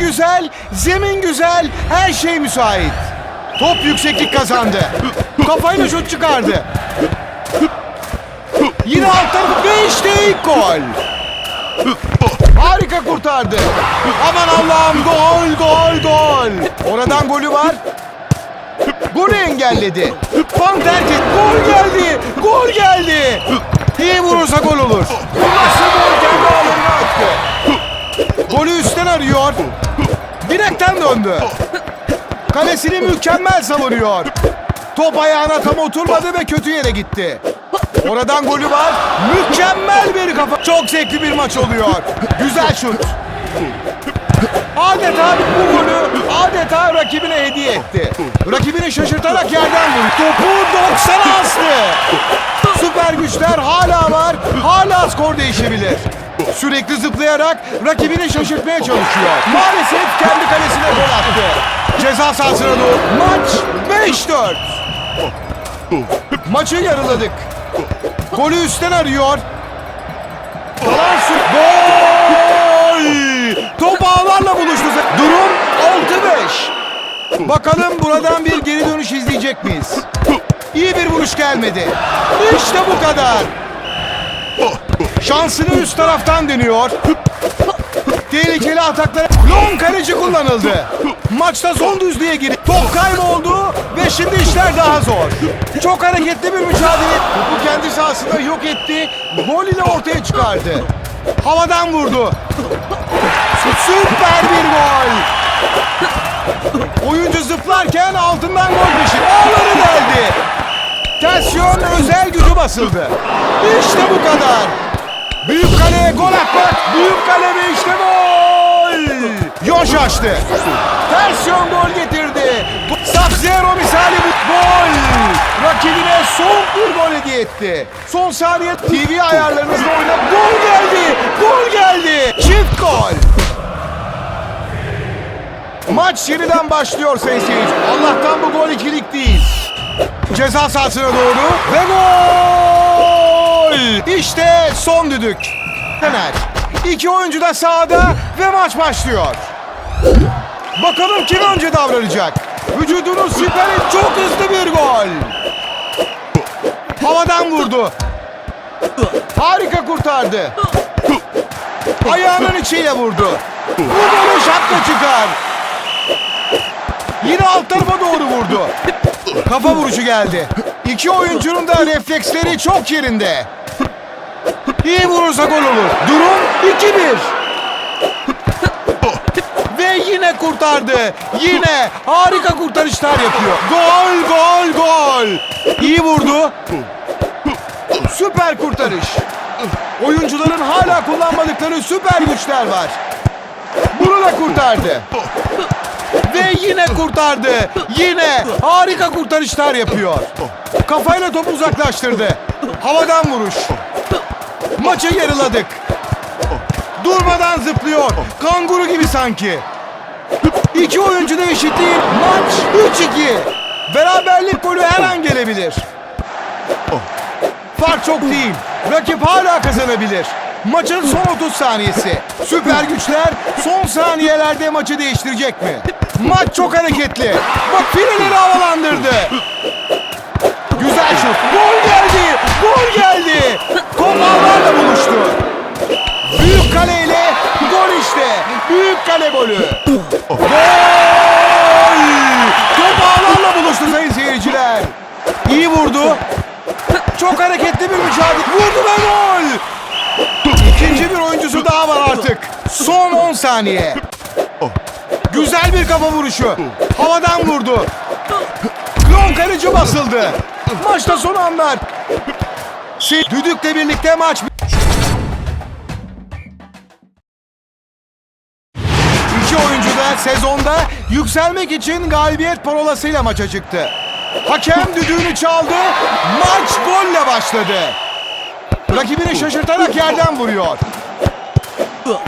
güzel, zemin güzel, her şey müsait. Top yükseklik kazandı. Kafayla şut çıkardı. Yine alttan ve işte ilk gol. Harika kurtardı. Aman Allah'ım gol gol gol. Oradan golü var. Golü engelledi. Fan terk et. Gol geldi. Gol geldi. İyi vurursa gol olur. Nasıl gol kendi ağlarına attı. Golü üstten arıyor. Direkten döndü. Kalesini mükemmel savuruyor. Top ayağına tam oturmadı ve kötü yere gitti. Oradan golü var. Mükemmel bir kafa. Çok zevkli bir maç oluyor. Güzel şut. Adeta bu golü adeta rakibine hediye etti. Rakibini şaşırtarak yerden vurdu. Topu 90'a astı. Süper güçler hala var. Hala skor değişebilir. Sürekli zıplayarak rakibini şaşırtmaya çalışıyor. Maalesef kendi kalesine gol attı. Ceza sahasına doğru. Maç 5-4. Maçı yarıladık. Golü üstten arıyor. Kalan su... Gol! Top ağlarla buluştu. Durum 6-5. Bakalım buradan bir geri dönüş izleyecek miyiz? İyi bir vuruş gelmedi. İşte bu kadar. Şansını üst taraftan deniyor. Tehlikeli ataklara long kaleci kullanıldı. Maçta son düzlüğe girdi. Top kayboldu ve şimdi işler daha zor. Çok hareketli bir mücadele. Topu kendi sahasında yok etti. Gol ile ortaya çıkardı. Havadan vurdu. Süper bir gol. Oyuncu zıplarken altından gol peşi. Ağları geldi. Ters yön özel gücü basıldı. İşte bu kadar. Büyük kaleye gol atmak. Büyük kale işte gol. Yoş açtı. Ters yön gol getirdi. Sub-Zero misali bu gol. Rakibine son bir gol hediye etti. Son saniye TV ayarlarınızda oyna. Gol geldi. Gol geldi. Çift gol. Maç yeniden başlıyor sayın. Allah'tan bu gol ikilik değil. Ceza sahasına doğru ve gol! İşte son düdük. Fener. İki oyuncu da sahada ve maç başlıyor. Bakalım kim önce davranacak? Vücudunu siperi çok hızlı bir gol. Havadan vurdu. Harika kurtardı. Ayağının içiyle vurdu. Bu golü şapka çıkar. Yine alt tarafa doğru vurdu. Kafa vuruşu geldi. İki oyuncunun da refleksleri çok yerinde. İyi vurursa gol olur. Durum 2-1. Ve yine kurtardı. Yine harika kurtarışlar yapıyor. Gol, gol, gol. İyi vurdu. Süper kurtarış. Oyuncuların hala kullanmadıkları süper güçler var. Bunu da kurtardı. Ve yine kurtardı. Yine harika kurtarışlar yapıyor. Kafayla topu uzaklaştırdı. Havadan vuruş. Maçı yarıladık. Durmadan zıplıyor. Kanguru gibi sanki. İki oyuncu da eşitliği. Maç 3-2. Beraberlik golü her an gelebilir. Fark çok değil. Rakip hala kazanabilir. Maçın son 30 saniyesi. Süper güçler son saniyelerde maçı değiştirecek mi? Maç çok hareketli. Bak fileleri havalandırdı. Güzel şut. Gol geldi. Gol geldi. Top ağlarla buluştu. Büyük kaleyle gol işte. Büyük kale golü. Gol! Top ağlarla buluştu sayın seyirciler. İyi vurdu. Çok hareketli bir mücadele. Vurdu ve gol. İkinci bir oyuncusu daha var artık. Son 10 saniye. Güzel bir kafa vuruşu. Havadan vurdu. Klon kaleci basıldı. Maçta son anlar. Se- Düdükle birlikte maç İki oyuncu da sezonda yükselmek için galibiyet parolasıyla maça çıktı. Hakem düdüğünü çaldı. Maç golle başladı. Rakibini şaşırtarak yerden vuruyor.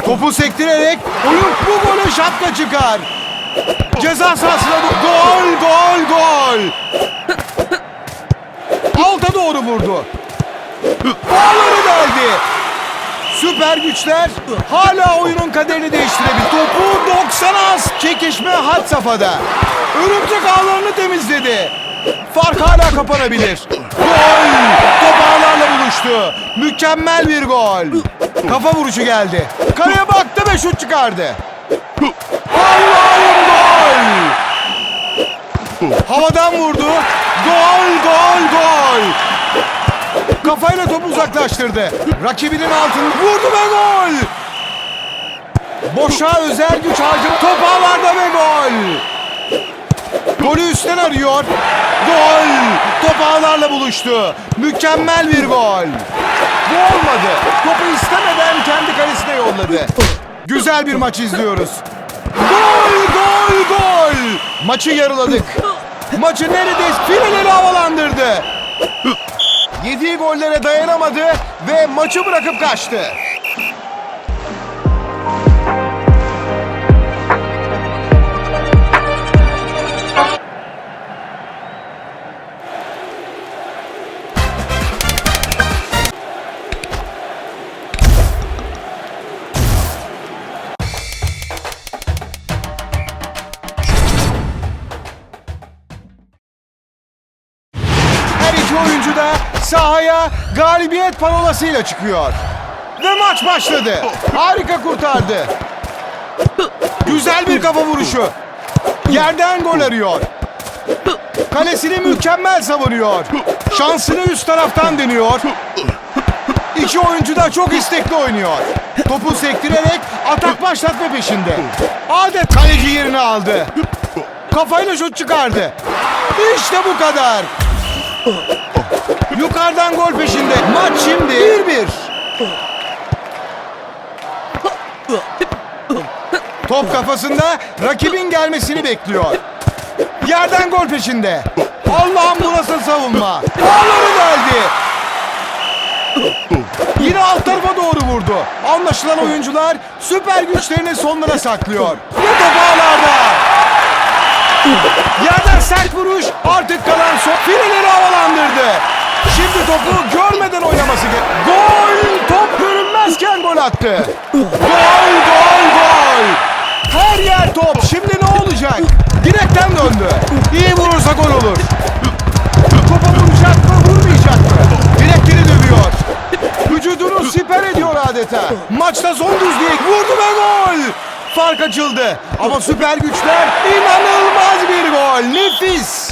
Topu sektirerek oyun bu golü şapka çıkar. Ceza sahasına do- gol gol gol. Alta doğru vurdu. Bağları geldi. Süper güçler hala oyunun kaderini değiştirebilir. Topu 90 az. Çekişme had safhada. Örümcek ağlarını temizledi. Fark hala kapanabilir. Gol! Top ağlarla buluştu. Mükemmel bir gol. Kafa vuruşu geldi. Kaleye baktı ve şut çıkardı. Allah'ım gol! Havadan vurdu. Gol, gol, gol! Kafayla topu uzaklaştırdı. Rakibinin altında vurdu ve gol! Boşa özel güç harcı top ağlarda ve gol! Golü üstten arıyor. Gol! Top ağlarla buluştu. Mükemmel bir gol. Bu olmadı. Topu istemeden kendi kalesine yolladı. Güzel bir maç izliyoruz. Gol! Gol! Gol! Maçı yarıladık. Maçı neredeyse fileleri havalandırdı. Yediği gollere dayanamadı ve maçı bırakıp kaçtı. Galibiyet parolasıyla çıkıyor. Ve maç başladı. Harika kurtardı. Güzel bir kafa vuruşu. Yerden gol arıyor. Kalesini mükemmel savunuyor. Şansını üst taraftan deniyor. İki oyuncu da çok istekli oynuyor. Topu sektirerek atak başlatma peşinde. Adet kaleci yerini aldı. Kafayla şut çıkardı. İşte bu kadar. Yukarıdan gol peşinde. Maç şimdi 1-1. Top kafasında rakibin gelmesini bekliyor. Yerden gol peşinde. Allah'ım bu nasıl savunma. Ağları geldi. Yine alt tarafa doğru vurdu. Anlaşılan oyuncular süper güçlerini sonlara saklıyor. Ve top ağlarda. Yerden sert vuruş artık kalan son fileleri havalandırdı. Şimdi topu görmeden oynaması gerek. Gol! Top görünmezken gol attı. Gol gol gol. Her yer top. Şimdi ne olacak? Direkten döndü. İyi vurursa gol olur. Topa vuracak mı vurmayacak mı? Direkleri dövüyor. Vücudunu siper ediyor adeta. Maçta son düzlüğe vurdu ve gol. Fark açıldı. Ama süper güçler inanılmaz bir gol. Nefis.